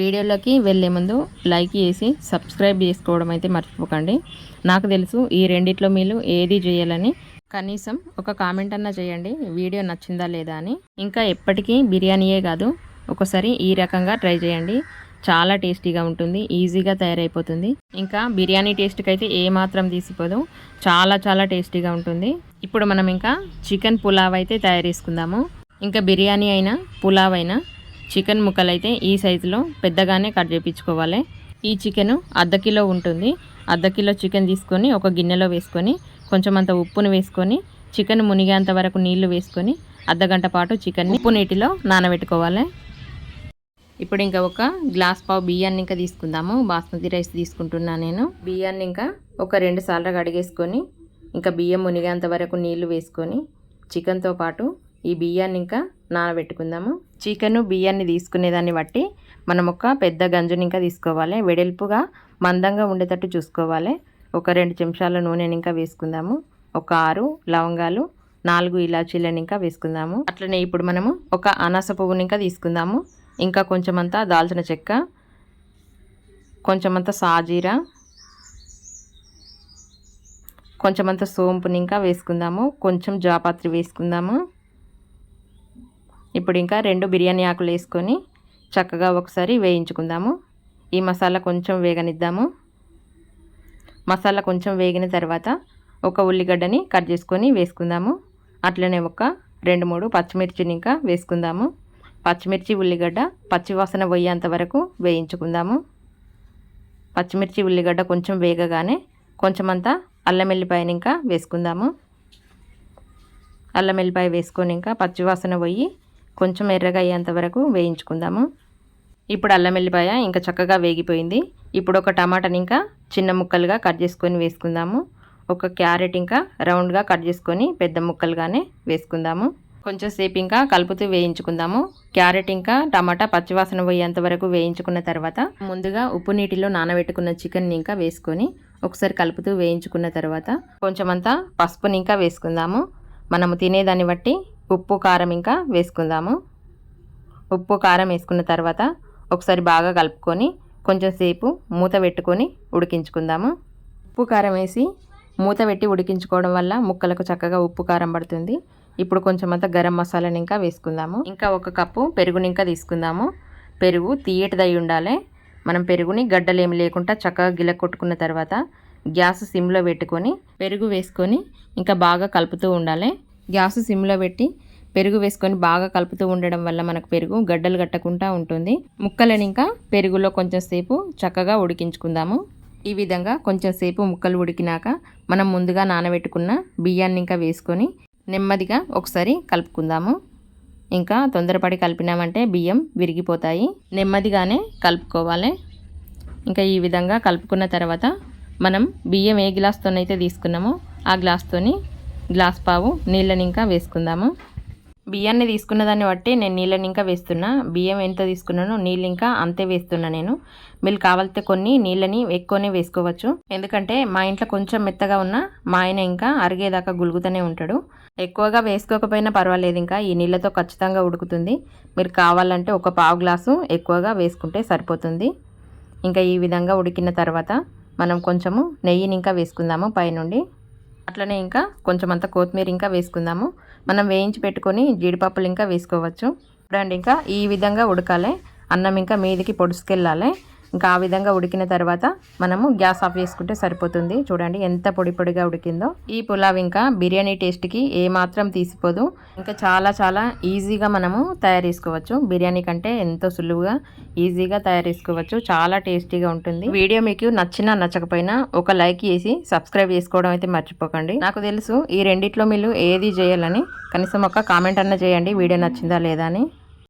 వీడియోలోకి వెళ్ళే ముందు లైక్ చేసి సబ్స్క్రైబ్ చేసుకోవడం అయితే మర్చిపోకండి. నాకు తెలుసు ఈ రెండిట్లో మీరు ఏది చేయాలని. కనీసం ఒక కామెంట్ అన్నా చేయండి. వీడియో నచ్చిందా లేదా అని. ఇంకా ఎప్పటికీ బిర్యానీయే కాదు. ఒకసారి ఈ రకంగా ట్రై చేయండి. చాలా టేస్టీగా ఉంటుంది. ఈజీగా తయారైపోతుంది. ఇంకా బిర్యానీ టేస్ట్కి అయితే ఏ మాత్రం తీసిపోదు. చాలా చాలా టేస్టీగా ఉంటుంది. ఇప్పుడు మనం ఇంకా చికెన్ పులావ్ అయితే తయారు చేసుకుందాము. ఇంకా బిర్యానీ అయినా పులావ్ అయినా చికెన్ ముక్కలు అయితే ఈ సైజులో పెద్దగానే కట్ చేయించుకోవాలి ఈ చికెన్ అర్ధ కిలో ఉంటుంది. అర్ధ కిలో చికెన్ తీసుకొని ఒక గిన్నెలో వేసుకొని కొంచెం అంత ఉప్పును వేసుకొని చికెన్ మునిగేంత వరకు నీళ్ళు వేసుకొని అర్ధగంట పాటు చికెన్ని ఉప్పు నీటిలో నానబెట్టుకోవాలి. ఇప్పుడు ఇంకా ఒక గ్లాస్ పావు బియ్యాన్ని ఇంకా తీసుకుందాము. బాస్మతి రైస్ తీసుకుంటున్నా నేను. బియ్యాన్ని ఇంకా ఒక రెండు సార్లు కడిగేసుకొని ఇంకా బియ్యం మునిగేంత వరకు నీళ్ళు వేసుకొని చికెన్తో పాటు ఈ బియ్యాన్ని ఇంకా నానబెట్టుకుందాము. చికెను బియ్యాన్ని తీసుకునేదాన్ని బట్టి మనం ఒక పెద్ద గంజుని ఇంకా తీసుకోవాలి. వెడల్పుగా మందంగా ఉండేటట్టు చూసుకోవాలి. ఒక రెండు చెంచాల నూనెని ఇంకా వేసుకుందాము. ఒక ఆరు లవంగాలు నాలుగు ఇలాచీలను ఇంకా వేసుకుందాము. అట్లనే ఇప్పుడు మనము ఒక అనాస పువ్వుని ఇంకా తీసుకుందాము. ఇంకా కొంచెమంతా దాల్చిన చెక్క కొంచెమంతా సాజీరా కొంచెమంత సోంపుని ఇంకా వేసుకుందాము. కొంచెం జాపత్రి వేసుకుందాము. ఇప్పుడు ఇంకా రెండు బిర్యానీ ఆకులు వేసుకొని చక్కగా ఒకసారి వేయించుకుందాము. ఈ మసాలా కొంచెం వేగనిద్దాము. మసాలా కొంచెం వేగిన తర్వాత ఒక ఉల్లిగడ్డని కట్ చేసుకొని వేసుకుందాము. అట్లనే ఒక రెండు మూడు పచ్చిమిర్చిని ఇంకా వేసుకుందాము. పచ్చిమిర్చి ఉల్లిగడ్డ పచ్చివాసన పోయేంత వరకు వేయించుకుందాము. పచ్చిమిర్చి ఉల్లిగడ్డ కొంచెం వేగగానే కొంచెమంతా అల్లం వెల్లిపాయని ఇంకా వేసుకుందాము. అల్లం వెల్లిపాయ వేసుకొని ఇంకా పచ్చివాసన పోయి కొంచెం ఎర్రగా అయ్యేంత వరకు వేయించుకుందాము. ఇప్పుడు అల్లం వెల్లిపాయ ఇంకా చక్కగా వేగిపోయింది. ఇప్పుడు ఒక టమాటాని ఇంకా చిన్న ముక్కలుగా కట్ చేసుకొని వేసుకుందాము. ఒక క్యారెట్ ఇంకా రౌండ్గా కట్ చేసుకొని పెద్ద ముక్కలుగానే వేసుకుందాము. కొంచెం సేపు ఇంకా కలుపుతూ వేయించుకుందాము. క్యారెట్ ఇంకా టమాటా పచ్చివాసన పోయేంత వరకు వేయించుకున్న తర్వాత ముందుగా ఉప్పు నీటిలో నానబెట్టుకున్న చికెన్ ఇంకా వేసుకొని ఒకసారి కలుపుతూ వేయించుకున్న తర్వాత కొంచెమంతా పసుపుని ఇంకా వేసుకుందాము. మనము తినేదాన్ని బట్టి ఉప్పు కారం ఇంకా వేసుకుందాము. ఉప్పు కారం వేసుకున్న తర్వాత ఒకసారి బాగా కలుపుకొని కొంచెం సేపు మూత పెట్టుకొని ఉడికించుకుందాము. ఉప్పు కారం వేసి మూత పెట్టి ఉడికించుకోవడం వల్ల ముక్కలకు చక్కగా ఉప్పు కారం పడుతుంది. ఇప్పుడు కొంచెం అంతా గరం మసాలాని ఇంకా వేసుకుందాము. ఇంకా ఒక కప్పు పెరుగుని ఇంకా తీసుకుందాము. పెరుగు తీయటిదై ఉండాలి. మనం పెరుగుని గడ్డలేమి లేకుండా చక్కగా గిల కొట్టుకున్న తర్వాత గ్యాస్ సిమ్లో పెట్టుకొని పెరుగు వేసుకొని ఇంకా బాగా కలుపుతూ ఉండాలి. గ్యాస్ సిమ్లో పెట్టి పెరుగు వేసుకొని బాగా కలుపుతూ ఉండడం వల్ల మనకు పెరుగు గడ్డలు కట్టకుండా ఉంటుంది. ముక్కలను ఇంకా పెరుగులో కొంచెం సేపు చక్కగా ఉడికించుకుందాము. ఈ విధంగా కొంచెం సేపు ముక్కలు ఉడికినాక మనం ముందుగా నానబెట్టుకున్న బియ్యాన్ని ఇంకా వేసుకొని నెమ్మదిగా ఒకసారి కలుపుకుందాము. ఇంకా తొందరపడి కలిపినామంటే బియ్యం విరిగిపోతాయి. నెమ్మదిగానే కలుపుకోవాలి. ఇంకా ఈ విధంగా కలుపుకున్న తర్వాత మనం బియ్యం ఏ గ్లాస్తోనైతే తీసుకున్నామో ఆ గ్లాస్తోని గ్లాస్ పావు నీళ్ళని ఇంకా వేసుకుందాము. బియ్యాన్ని తీసుకున్న దాన్ని బట్టి నేను నీళ్ళని ఇంకా వేస్తున్నా. బియ్యం ఎంత తీసుకున్నానో నీళ్ళు ఇంకా అంతే వేస్తున్నా నేను. మీరు కావాలితే కొన్ని నీళ్ళని ఎక్కువనే వేసుకోవచ్చు. ఎందుకంటే మా ఇంట్లో కొంచెం మెత్తగా ఉన్న మా ఆయన ఇంకా అరిగేదాకా గులుగుతూనే ఉంటాడు. ఎక్కువగా వేసుకోకపోయినా పర్వాలేదు ఇంకా. ఈ నీళ్ళతో ఖచ్చితంగా ఉడుకుతుంది. మీరు కావాలంటే ఒక పావు గ్లాసు ఎక్కువగా వేసుకుంటే సరిపోతుంది. ఇంకా ఈ విధంగా ఉడికిన తర్వాత మనం కొంచెము నెయ్యిని ఇంకా వేసుకుందాము పైనుండి. అట్లనే ఇంకా కొంచెం అంత కొత్తిమీర ఇంకా వేసుకుందాము. మనం వేయించి పెట్టుకొని జీడిపప్పులు ఇంకా వేసుకోవచ్చు. చూడండి ఇంకా ఈ విధంగా ఉడకాలి. అన్నం ఇంకా మీదికి పొడుసుకెళ్ళాలి. ఇంకా ఆ విధంగా ఉడికిన తర్వాత మనము గ్యాస్ ఆఫ్ చేసుకుంటే సరిపోతుంది. చూడండి ఎంత పొడి పొడిగా ఉడికిందో. ఈ పులావ్ ఇంకా బిర్యానీ టేస్ట్కి ఏ మాత్రం తీసిపోదు. ఇంకా చాలా చాలా ఈజీగా మనము తయారు చేసుకోవచ్చు. బిర్యానీ కంటే ఎంతో సులువుగా ఈజీగా తయారు చేసుకోవచ్చు. చాలా టేస్టీగా ఉంటుంది. వీడియో మీకు నచ్చినా నచ్చకపోయినా ఒక లైక్ చేసి సబ్స్క్రైబ్ చేసుకోవడం అయితే మర్చిపోకండి. నాకు తెలుసు ఈ రెండిట్లో మీరు ఏది చేయాలని. కనీసం ఒక కామెంట్ అన్న చేయండి. వీడియో నచ్చిందా లేదా అని.